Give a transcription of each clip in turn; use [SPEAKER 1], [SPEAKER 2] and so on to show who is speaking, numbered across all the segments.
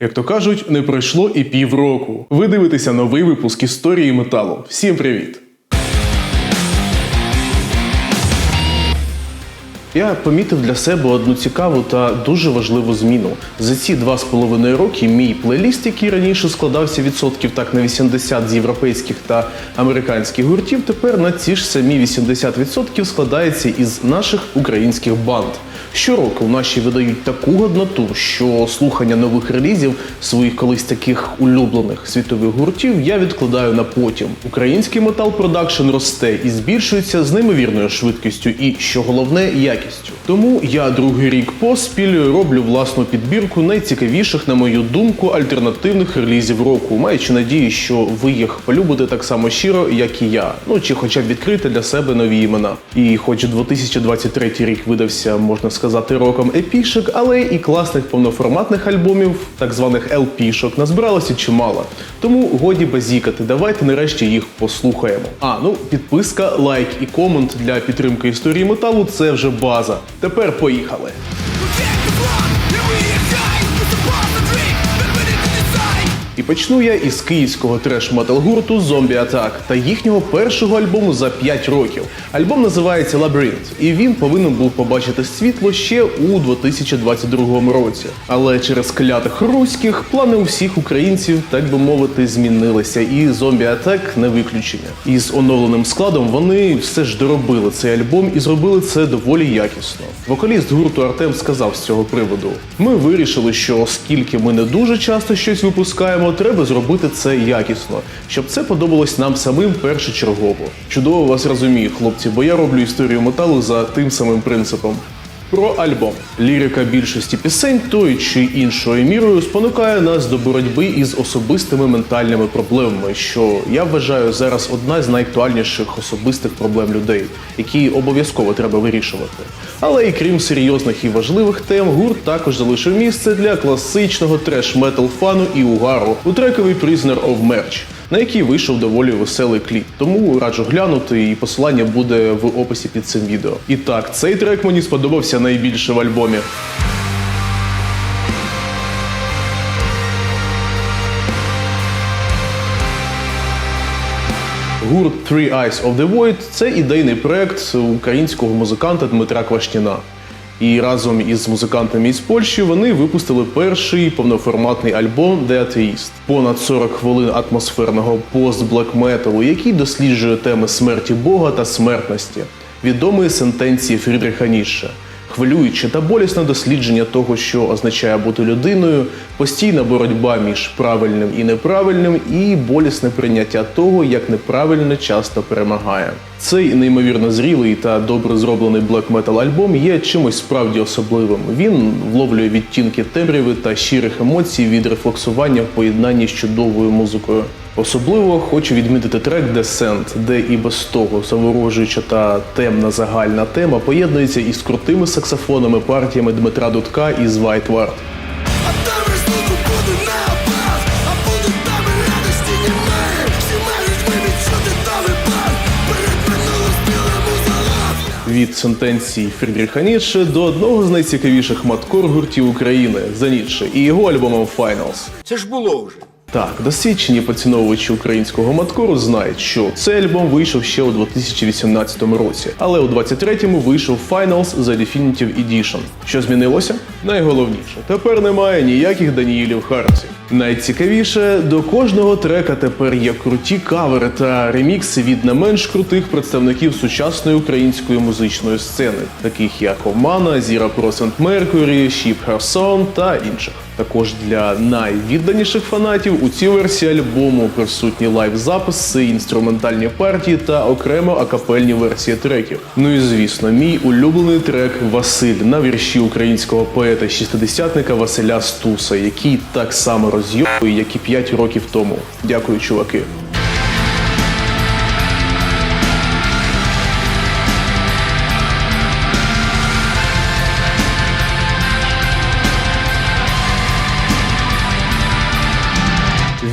[SPEAKER 1] Як то кажуть, не пройшло і півроку. Ви дивитеся новий випуск історії металу. Всім привіт! Я помітив для себе одну цікаву та дуже важливу зміну. За ці два з половиною роки мій плейліст, який раніше складався відсотків так на 80 з європейських та американських гуртів, тепер на ці ж самі 80% складається із наших українських банд. Щороку в наші видають таку годноту, що слухання нових релізів своїх колись таких улюблених світових гуртів я відкладаю на потім. Український метал продакшн росте і збільшується з неймовірною швидкістю і, що головне, якістю. Тому я другий рік поспіль роблю власну підбірку найцікавіших, на мою думку, альтернативних релізів року, маючи надію, що ви їх полюбите так само щиро, як і я. Ну чи хоча б відкрити для себе нові імена. І хоч 2023 рік видався, можна сказати, роком епішок, але і класних повноформатних альбомів, так званих LP-шок, назбиралося чимало. Тому годі базікати, давайте нарешті їх послухаємо. А ну підписка, лайк і комент для підтримки історії металу це вже база. Тепер поїхали. Почну я із київського треш-метал гурту Zombie Attack та їхнього першого альбому за 5 років. Альбом називається Labyrinth, і він повинен був побачити світло ще у 2022 році. Але через клятих руських плани у всіх українців, так би мовити, змінилися, і Zombie Attack не виключення. Із оновленим складом вони все ж доробили цей альбом і зробили це доволі якісно. Вокаліст гурту Артем сказав з цього приводу: ми вирішили, що оскільки ми не дуже часто щось випускаємо, треба зробити це якісно, щоб це подобалось нам самим першочергово. Чудово вас розумію, хлопці, бо я роблю історію металу за тим самим принципом. Про альбом лірика більшості пісень тою чи іншою мірою спонукає нас до боротьби із особистими ментальними проблемами, що я вважаю зараз одна з найактуальніших особистих проблем людей, які обов'язково треба вирішувати. Але і крім серйозних і важливих тем, гурт також залишив місце для класичного треш-метал фану і угару у трековий Prisoner of Merch, на який вийшов доволі веселий кліп. Тому раджу глянути, і посилання буде в описі під цим відео. І так, цей трек мені сподобався найбільше в альбомі. Гурт Three Eyes of the Void – це ідейний проект українського музиканта Дмитра Квашніна. І разом із музикантами із Польщі вони випустили перший повноформатний альбом The Atheist. Понад 40 хвилин атмосферного пост-блек-металу, який досліджує теми смерті Бога та смертності, відомої сентенції Фрідриха Ніше. Хвилююче та болісне дослідження того, що означає бути людиною, постійна боротьба між правильним і неправильним, і болісне прийняття того, як неправильне часто перемагає. Цей неймовірно зрілий та добре зроблений блек метал альбом є чимось справді особливим. Він вловлює відтінки темряви та щирих емоцій від рефлексування в поєднанні з чудовою музикою. Особливо хочу відмітити трек Descent, де і без того заворожуюча та темна загальна тема поєднується із крутими саксофонами партіями Дмитра Дудка із White Ward. Від сентенції Фрідріха Ніцше до одного з найцікавіших маткор гуртів України за Ніцше і його альбомом Finals.
[SPEAKER 2] Це ж було вже
[SPEAKER 1] Так, досвідчені поціновувачі українського маткору знають, що цей альбом вийшов ще у 2018 році, але у 23-му вийшов Finals The Definitive Edition. Що змінилося? Найголовніше, тепер немає ніяких Даніїлів Хармсів. Найцікавіше, до кожного трека тепер є круті кавери та ремікси від не менш крутих представників сучасної української музичної сцени, таких як Омана, Зіра Про Сент Меркурі, Шіп Херсон та інших. Також для найвідданіших фанатів у цій версії альбому присутні лайв-записи, інструментальні партії та окремо акапельні версії треків. Ну і звісно, мій улюблений трек Василь на вірші українського поета шістидесятника Василя Стуса, який так само розйобує, як і 5 років тому. Дякую, чуваки.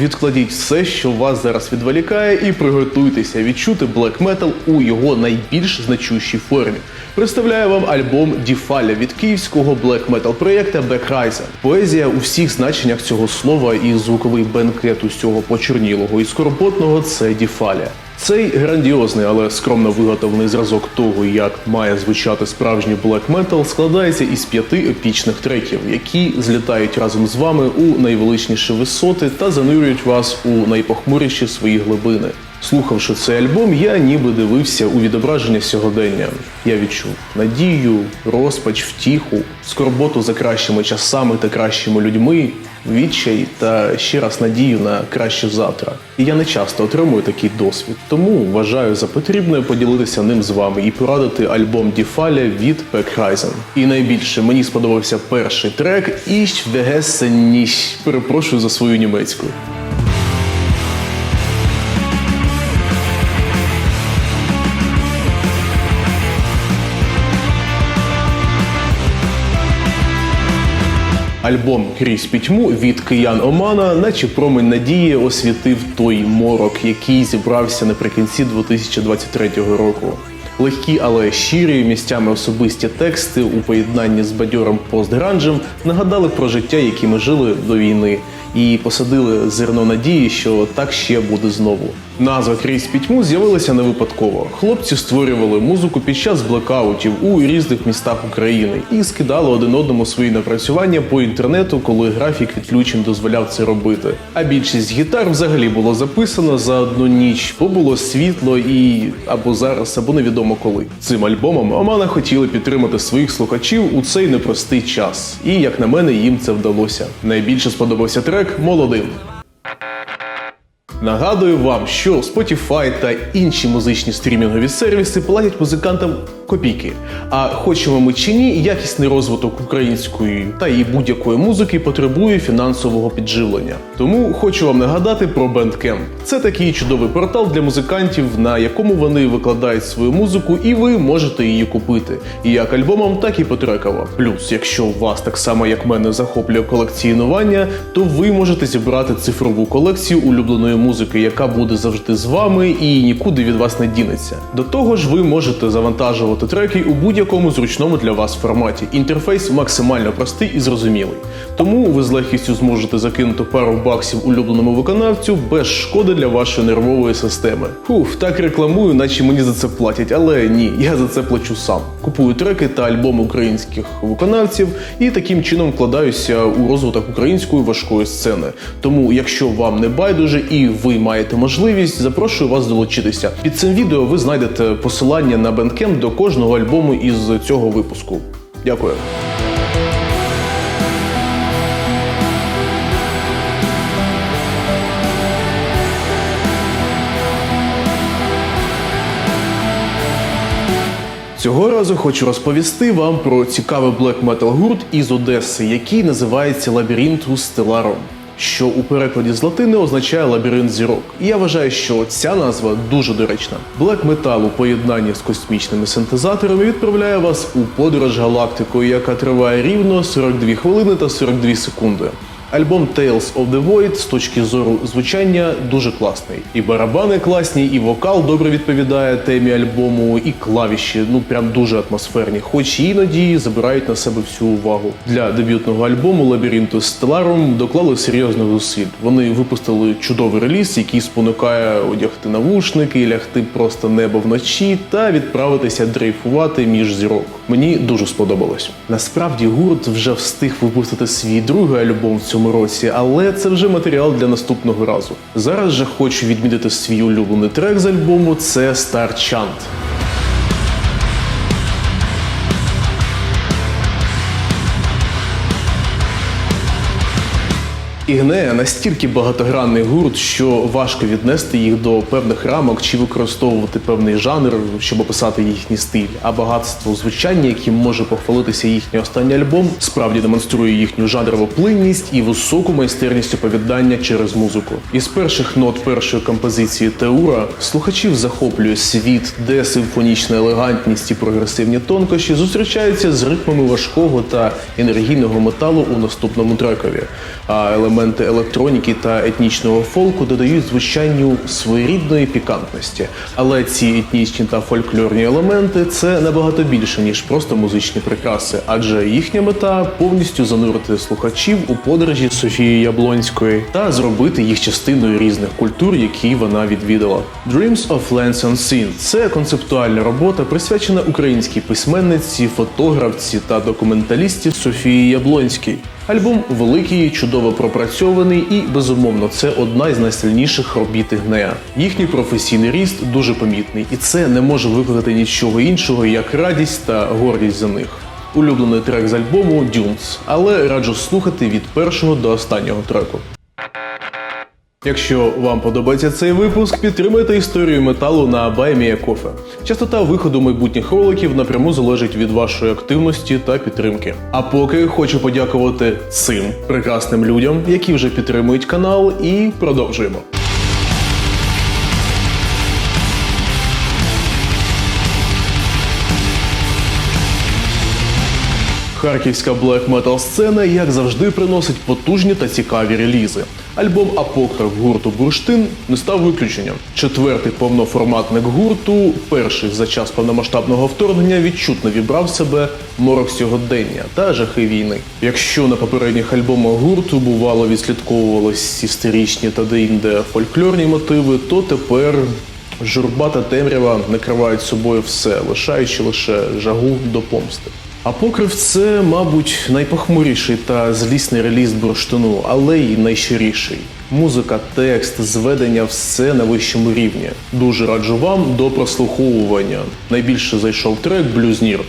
[SPEAKER 1] Відкладіть все, що вас зараз відволікає, і приготуйтеся відчути блек метал у його найбільш значущій формі. Представляю вам альбом Діфаля від київського блек метал проєкта Бекрайза. Поезія у всіх значеннях цього слова і звуковий бенкет усього почорнілого і скорботного це Діфаля. Цей грандіозний, але скромно виготовлений зразок того, як має звучати справжній блек метал, складається із п'яти епічних треків, які злітають разом з вами у найвеличніші висоти та занурюють вас у найпохмуріші свої глибини. Слухавши цей альбом, я ніби дивився у відображення сьогодення. Я відчув надію, розпач, втіху, скорботу за кращими часами та кращими людьми, відчай та ще раз надію на краще завтра. І я не часто отримую такий досвід, тому вважаю за потрібне поділитися ним з вами і порадити альбом Діфаля від Пекхайзен. І найбільше мені сподобався перший трек «Ich vergesse nicht». Перепрошую за свою німецьку. Альбом Крізь пітьму від киян Омана, наче промень надії освітив той морок, який зібрався наприкінці 2023 року. Легкі, але щирі місцями особисті тексти у поєднанні з бадьором постгранжем нагадали про життя, які ми жили до війни, і посадили зерно надії, що так ще буде знову. Назва Крізь пітьму з'явилася не випадково. Хлопці створювали музику під час блекаутів у різних містах України і скидали один одному свої напрацювання по інтернету, коли графік відключень дозволяв це робити. А більшість гітар взагалі було записано за одну ніч, бо було світло і або зараз, або невідомо коли. Цим альбомом Омана хотіли підтримати своїх слухачів у цей непростий час. І як на мене, їм це вдалося. Найбільше сподобався трек Молодим. Нагадую вам, що Spotify та інші музичні стрімінгові сервіси платять музикантам копійки. А хочемо ми чи ні, якісний розвиток української та і будь-якої музики потребує фінансового підживлення. Тому хочу вам нагадати про Bandcamp. Це такий чудовий портал для музикантів, на якому вони викладають свою музику, і ви можете її купити. І як альбомом, так і потреково. Плюс, якщо вас так само як мене захоплює колекціонування, то ви можете зібрати цифрову колекцію улюбленої музики, яка буде завжди з вами і нікуди від вас не дінеться. До того ж, ви можете завантажувати треки у будь-якому зручному для вас форматі. Інтерфейс максимально простий і зрозумілий. Тому ви з легкістю зможете закинути пару баксів улюбленому виконавцю без шкоди для вашої нервової системи. Фуф, так рекламую, наче мені за це платять, але ні, я за це плачу сам. Купую треки та альбоми українських виконавців і таким чином вкладаюся у розвиток української важкої сцени. Тому, якщо вам не байдуже і ви маєте можливість, запрошую вас долучитися. Під цим відео ви знайдете посилання на Bandcamp до кожного альбому із цього випуску. Дякую. Цього разу хочу розповісти вам про цікавий блек метал гурт із Одеси, який називається Лабіринтус Стеларом. Що у перекладі з латини означає лабіринт зірок. І я вважаю, що ця назва дуже доречна. Блек метал у поєднанні з космічними синтезаторами відправляє вас у подорож галактикою, яка триває рівно 42 хвилини та 42 секунди. Альбом Tales of the Void з точки зору звучання дуже класний. І барабани класні, і вокал добре відповідає темі альбому, і клавіші ну прям дуже атмосферні, хоч іноді забирають на себе всю увагу. Для дебютного альбому Лабіринту Stellarum доклали серйозних зусиль. Вони випустили чудовий реліз, який спонукає одягти навушники, лягти просто небо вночі та відправитися дрейфувати між зірок. Мені дуже сподобалось. Насправді гурт вже встиг випустити свій другий альбом в цьому році, але це вже матеріал для наступного разу. Зараз же хочу відмітити свій улюблений трек з альбому. Це Star Chant. Ігнея настільки багатогранний гурт, що важко віднести їх до певних рамок чи використовувати певний жанр, щоб описати їхній стиль. А багатство звучання, яким може похвалитися їхній останній альбом, справді демонструє їхню жанрову плинність і високу майстерність оповідання через музику. Із перших нот першої композиції Теура слухачів захоплює світ, де симфонічна елегантність і прогресивні тонкощі зустрічаються з ритмами важкого та енергійного металу у наступному трекові. А елементи елементи електроніки та етнічного фолку додають звучанню своєрідної пікантності. Але ці етнічні та фольклорні елементи це набагато більше ніж просто музичні прикраси, адже їхня мета повністю занурити слухачів у подорожі Софії Яблонської та зробити їх частиною різних культур, які вона відвідала. Dreams of Lands Unseen – це концептуальна робота, присвячена українській письменниці, фотографці та документалісті Софії Яблонській. Альбом великий, чудово пропрацьований і безумовно це одна із найсильніших робіт Ігнея. Їхній професійний ріст дуже помітний, і це не може викликати нічого іншого, як радість та гордість за них. Улюблений трек з альбому Dunes, але раджу слухати від першого до останнього треку. Якщо вам подобається цей випуск, підтримайте історію металу на Кофе. Частота виходу майбутніх роликів напряму залежить від вашої активності та підтримки. А поки хочу подякувати цим прекрасним людям, які вже підтримують канал, і продовжуємо. Харківська блек метал сцена, як завжди, приносить потужні та цікаві релізи. Альбом Апокрив гурту Бурштин не став виключенням. Четвертий повноформатник гурту, перший за час повномасштабного вторгнення, відчутно вібрав себе морок сьогодення та жахи війни. Якщо на попередніх альбомах гурту бувало відслідковувались історичні та деінде фольклорні мотиви, то тепер журба та темрява накривають собою все, лишаючи лише жагу до помсти. Апокрив це, мабуть, найпохмуріший та злісний реліз бурштину, але й найщиріший. Музика, текст, зведення все на вищому рівні. Дуже раджу вам до прослуховування. Найбільше зайшов трек Блюзнір.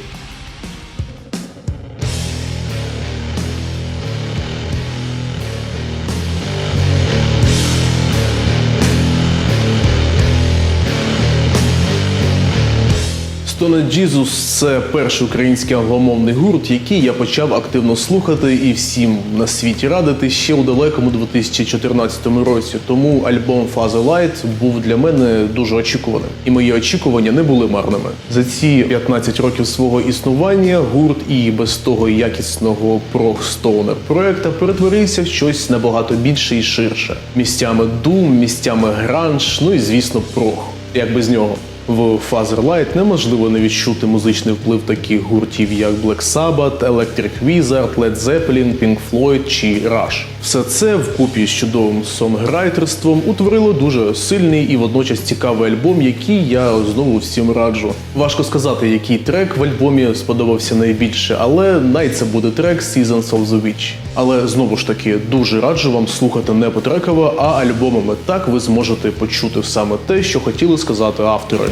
[SPEAKER 1] Stone Jesus – це перший український англомовний гурт, який я почав активно слухати і всім на світі радити ще у далекому 2014 році. Тому альбом Father Light був для мене дуже очікуваним, і мої очікування не були марними. За ці 15 років свого існування гурт і без того якісного прох-стоунер проекта перетворився в щось набагато більше і ширше. Місцями дум, місцями гранж, ну і звісно, прох. Як без нього. В Fatherlight неможливо не відчути музичний вплив таких гуртів, як Black Sabbath, Electric Wizard, Led Zeppelin, Pink Floyd чи Rush. Все це вкупі з чудовим сонграйтерством утворило дуже сильний і водночас цікавий альбом, який я знову всім раджу. Важко сказати, який трек в альбомі сподобався найбільше, але най це буде трек Seasons of the Witch. Але знову ж таки дуже раджу вам слухати не потреково, а альбомами. Так ви зможете почути саме те, що хотіли сказати автори.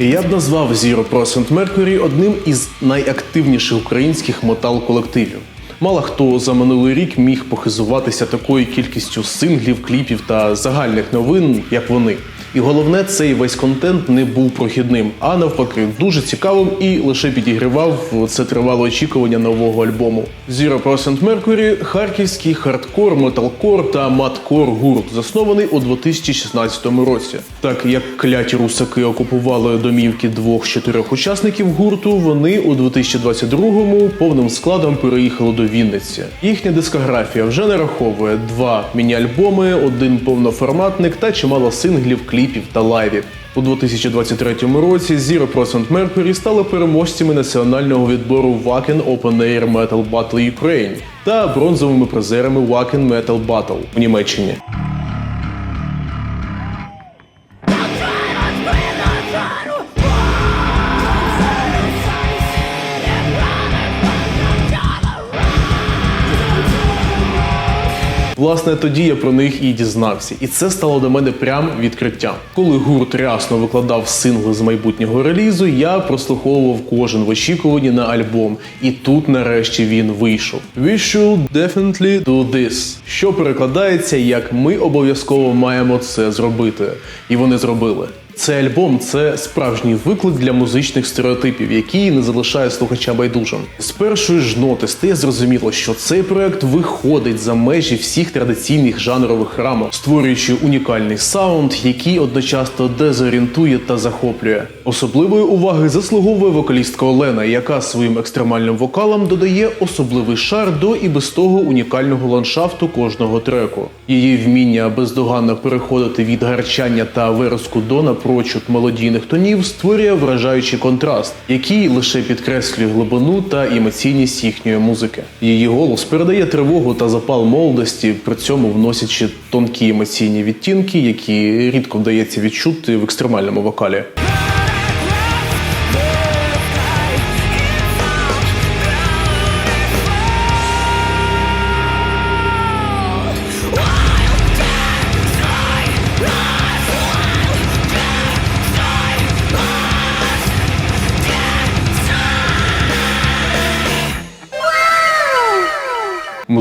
[SPEAKER 1] Я б назвав Zero Percent Mercury одним із найактивніших українських метал-колективів. Мало хто за минулий рік міг похизуватися такою кількістю синглів, кліпів та загальних новин, як вони. І головне, цей весь контент не був прохідним, а навпаки, дуже цікавим і лише підігрівав це тривале очікування нового альбому. Zero Percent Mercury – харківський хардкор, металкор та маткор гурт, заснований у 2016 році. Так як кляті русаки окупували домівки двох з чотирьох учасників гурту, вони у 2022-му повним складом переїхали до Вінниці. Їхня дискографія вже нараховує два міні-альбоми, один повноформатник та чимало синглів, кліпів та лайвів. У 2023 році Zero Percent Mercury стали переможцями національного відбору Wacken Open Air Metal Battle Ukraine та бронзовими призерами Wacken Metal Battle у Німеччині. Власне, тоді я про них і дізнався, і це стало до мене прям відкриттям. Коли гурт рясно викладав сингли з майбутнього релізу, я прослуховував кожен в очікуванні на альбом, і тут нарешті він вийшов. We should definitely do this, що перекладається як ми обов'язково маємо це зробити. І вони зробили. Цей альбом це справжній виклик для музичних стереотипів, який не залишає слухача байдужим. З першої ж ноти стає зрозуміло, що цей проект виходить за межі всіх традиційних жанрових рамок, створюючи унікальний саунд, який одночасно дезорієнтує та захоплює. Особливої уваги заслуговує вокалістка Олена, яка своїм екстремальним вокалом додає особливий шар до і без того унікального ландшафту кожного треку. Її вміння бездоганно переходити від гарчання та вереску до напрочуд мелодійних тонів створює вражаючий контраст, який лише підкреслює глибину та емоційність їхньої музики. Її голос передає тривогу та запал молодості, при цьому вносячи тонкі емоційні відтінки, які рідко вдається відчути в екстремальному вокалі.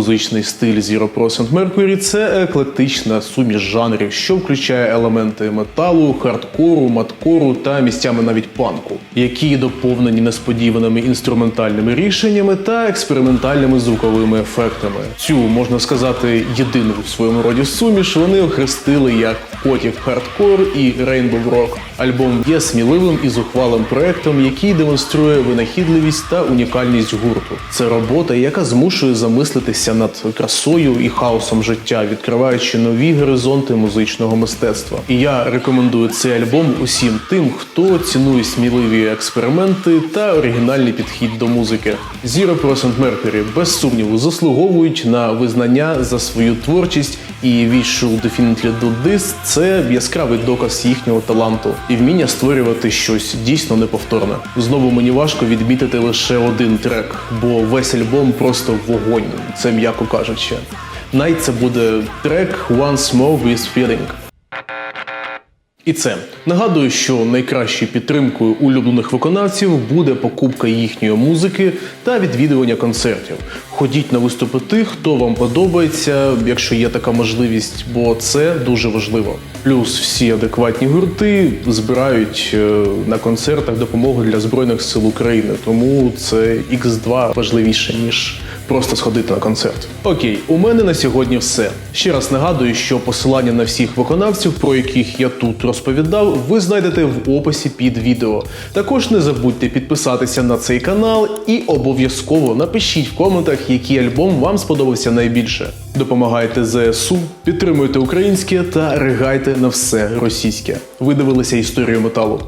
[SPEAKER 1] Музичний стиль Zero Percent Mercury – це еклектична суміш жанрів, що включає елементи металу, хардкору, маткору та місцями навіть панку, які доповнені несподіваними інструментальними рішеннями та експериментальними звуковими ефектами. Цю можна сказати єдину в своєму роді суміш вони охрестили як потік хардкор і Rainbow Rock. Альбом є сміливим і зухвалим проектом, який демонструє винахідливість та унікальність гурту. Це робота, яка змушує замислитися над красою і хаосом життя, відкриваючи нові горизонти музичного мистецтва. І я рекомендую цей альбом усім тим, хто цінує сміливі експерименти та оригінальний підхід до музики. Zero Percent Mercury без сумніву заслуговують на визнання за свою творчість і Visual Definitely Do This – це яскравий доказ їхнього таланту і вміння створювати щось дійсно неповторне. Знову мені важко відмітити лише один трек, бо весь альбом просто вогонь. Це м'яко кажучи. Най це буде трек Once More With Feeling. І це нагадую, що найкращою підтримкою улюблених виконавців буде покупка їхньої музики та відвідування концертів. Ходіть на виступи тих, хто вам подобається, якщо є така можливість, бо це дуже важливо. Плюс всі адекватні гурти збирають е, на концертах допомогу для збройних сил України, тому це X2 важливіше ніж просто сходити на концерт. Окей, у мене на сьогодні все. Ще раз нагадую, що посилання на всіх виконавців, про яких я тут розповідав, ви знайдете в описі під відео. Також не забудьте підписатися на цей канал і обов'язково напишіть в коментах, який альбом вам сподобався найбільше. Допомагайте ЗСУ, підтримуйте українське та ригайте на все російське. Ви дивилися історію металу.